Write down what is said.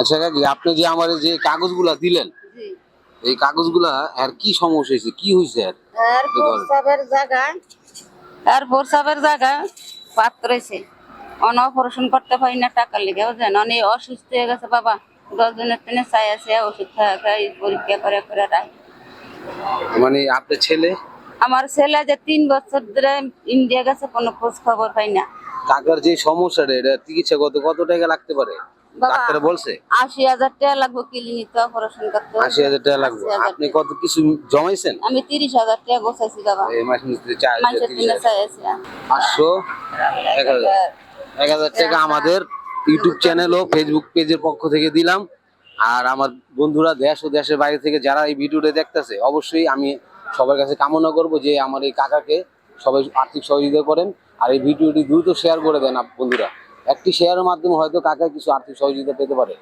আচ্ছা কাকি আপনি যে আমার যে কাগজগুলা দিলেন এই কাগজগুলা আর কি সমস্যা হয়েছে? কি হয়েছে আর? আর প্রস্রাবের জায়গায় আর প্রস্রাবের জায়গায় পাত্র রয়েছে অন অপারেশন করতে পারি না টাকা লেগে বুঝলেন? অনেক অসুস্থ হয়ে গেছে বাবা দশ দিনের দিনে চাই আছে ওষুধ খাই পরীক্ষা করে করে রাখি মানে আপনার ছেলে? আমার ছেলে যে তিন বছর ধরে ইন্ডিয়া গেছে কোনো খোঁজ খবর পাই না। কাকার যে সমস্যাটা এটা চিকিৎসা কত কত টাকা লাগতে পারে? ডাক্তার বলছে? আশি হাজার টাকা লাগবে ক্লিনিক অপারেশন করতে আশি হাজার টাকা লাগবে। আপনি কত কিছু জমাইছেন? আমি তিরিশ হাজার টাকা বসাইছি বাবা। এই মাস তিরিশ চাই পাঁচশো এক হাজার। এক হাজার টাকা আমাদের ইউটিউব চ্যানেল ও ফেসবুক পেজের পক্ষ থেকে দিলাম। আর আমার বন্ধুরা দেশ ও দেশের বাইরে থেকে যারা এই ভিডিওটা দেখতেছে অবশ্যই আমি সবার কাছে কামনা করব যে আমার এই কাকাকে সবাই আর্থিক সহযোগিতা করেন আর এই ভিডিওটি দ্রুত শেয়ার করে দেন বন্ধুরা। একটি শেয়ারের মাধ্যমে হয়তো কাকে কিছু আর্থিক সহযোগিতা পেতে পারে।